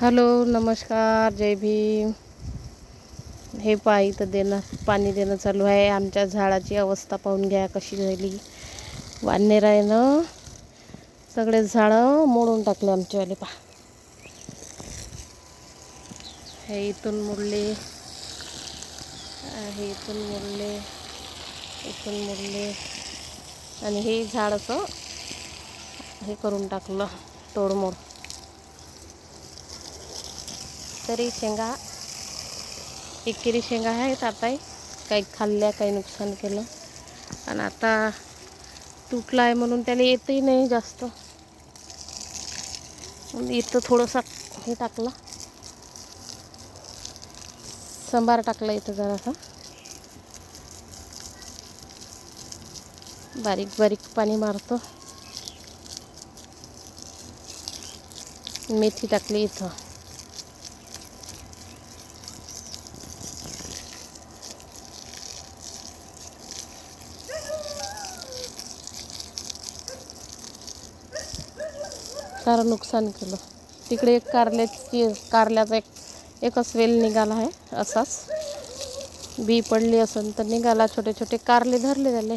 Hello नमस्कार जय भीम. हे पा तर देणं पाणी देणं चालू आहे. आमच्या झाडाची अवस्था पाहून घ्या कशी झाली. वानेरायनं सगळे झाडं मोडून टाकले आमच्यावाले पा हे इथून मोडले. हे इथून मुडले. इथून मुडले. आणि हे झाड असं हे करून टाकलं तोडमोड. तरी शेंगा एकेरी शेंगा आहेत आता काही खाल्ल्या काही नुकसान केलं. आणि आता तुटला आहे म्हणून त्याला येतही नाही जास्त. इथं थोडंसं हे टाकलं. संभार टाकला इथं जरासा. बारीक बारीक पाणी मारतो. मेथी टाकली इथं. सारं नुकसान केलं. तिकडे एक कारल्याची कारल्याचा एक एकच वेल निघाला आहे असाच. बी पडली असेल तर निघाला छोटे छोटे कारले धरले झाले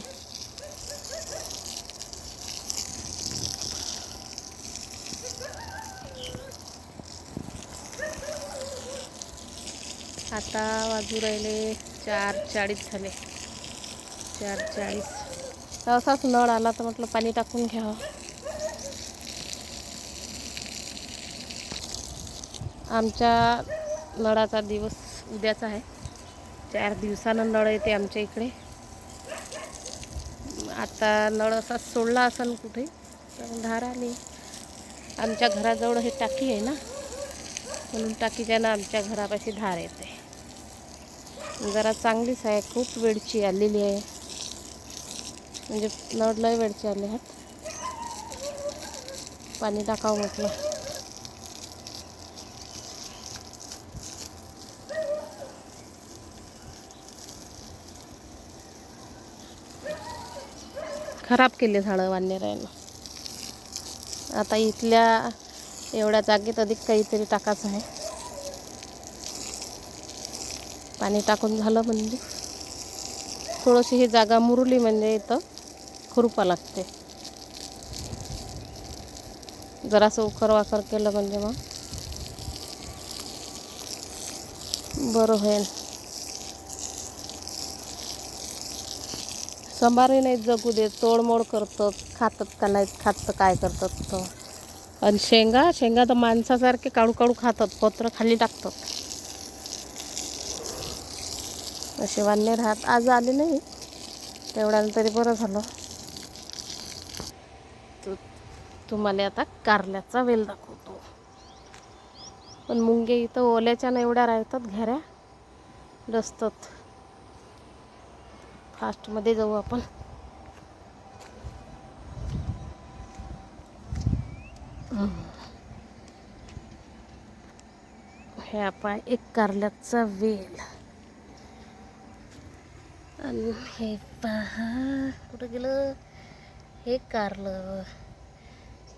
आता वाजू राहिले चार चाळीस झाले. चार चाळीस. असाच नळ आला तर म्हटलं पाणी टाकून घ्यावं. आमच्या नळाचा दिवस उद्याचा आहे. चार दिवसानं नळ येते आमच्या इकडे. आता नळ असा सोडला असेल कुठे तर धार आली. आमच्या घराजवळ हे टाकी आहे ना म्हणून टाकीच्यानं आमच्या घरापाशी धार येते. जरा चांगलीच आहे खूप वेळची आलेली आहे. म्हणजे नळ लय वेळची आले आहेत पाणी टाकावं म्हटलं. खराब केले झाडं वानेरायनं आता इथल्या एवढ्या जागेत अधिक काहीतरी टाकायचं आहे. पाणी टाकून झालं म्हणजे थोडीशी ही जागा मुरली म्हणजे इथं खुरपा लागते. जरासं उखरवाखर केलं म्हणजे मग बरं होईल. संभारही नाही जगू देत तोडमोड करतात खातात का नाहीत खात तर काय करतात तर आणि शेंगा शेंगा तर माणसासारखे काढू काढू खातात पत्र खाली टाकतात. असे वान्य राहत. आज आले नाही. तेवढ्यानं तरी बरं झालं. तुम्हाला आता कारल्याचा वेल दाखवतो. पण मुंगे इथं ओल्याच्या एवढ्या राहतात घऱ्या रस्तात. फास्टमध्ये जाऊ आपण. हे आपण एक कारल्याचा वेल. आणि हे पहा कुठं गेलं? हे कारलं.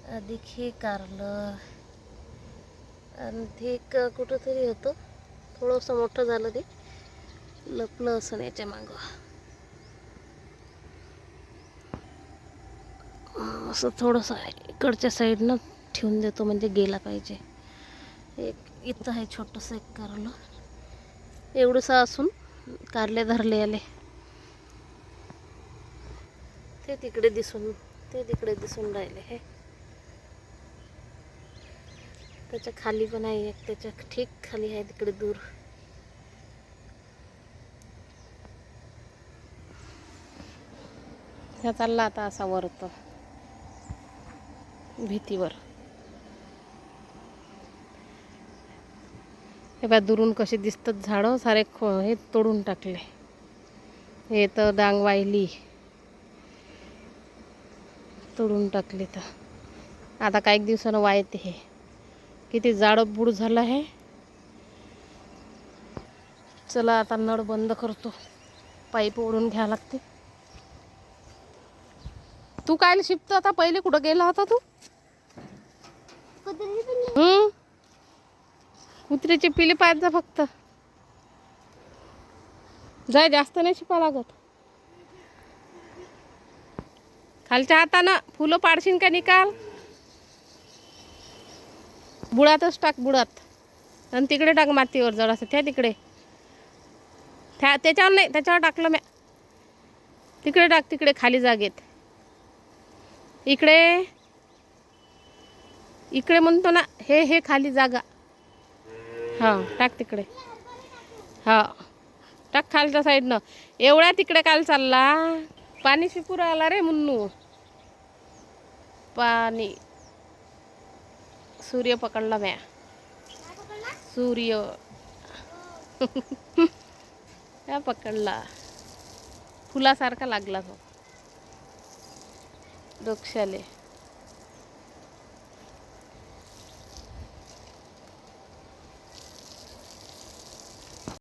अधिक हे कारलं. आणि ते एक कुठंतरी होतं. थोडंसं मोठं झालं ते. लपलं असं याच्या मागं. असं थोडंसं इकडच्या साईडनं ठेवून देतो म्हणजे गेला पाहिजे. एक इथं आहे छोटंसं एक कारलं. एवढंसं असून कारले धरले आले ते तिकडे दिसून ते तिकडे दिसून राहिले हे. त्याच्याखाली पण आहे एक त्याच्या ठीक खाली आहे तिकडे दूर. ह्या चालला आता असा वरतो. भीतीवर. हे बा दुरून कसे दिसतात झाडं सारे खो हे तोडून टाकले. हे तर डांग वाहिली तोडून टाकली तर. आता काही दिवसानं वायते हे किती जाडं बुड झालं आहे. चला आता नळ बंद करतो. पाईप ओढून घ्या लागते. तू काय शिपतो आता? पहिले कुठं गेला होता तू? हम्म? कुत्र्याची पिली पाहत जा फक्त. जाय जास्त नाही शिपा लागत. खालच्या हातानं फुलं पाडशीन का निकाल? बुडातच टाक बुडात. आणि तिकडे टाक मातीवर जरासं. त्या तिकडे. त्या त्याच्यावर नाही त्याच्यावर टाकलं म्या. तिकडे टाक तिकडे खाली जागेत. इकडे. इकडे म्हणतो ना हे हे खाली जागा. हां टाक तिकडे. हा टाक खालच्या साईडनं. एवढ्या तिकडे काल चालला. पाणी शिपूर आला रे मुन्नू. पाणी. सूर्य पकडला म्या. सूर्य. त्या पकडला. फुलासारखा लागला तो. डोक्षाले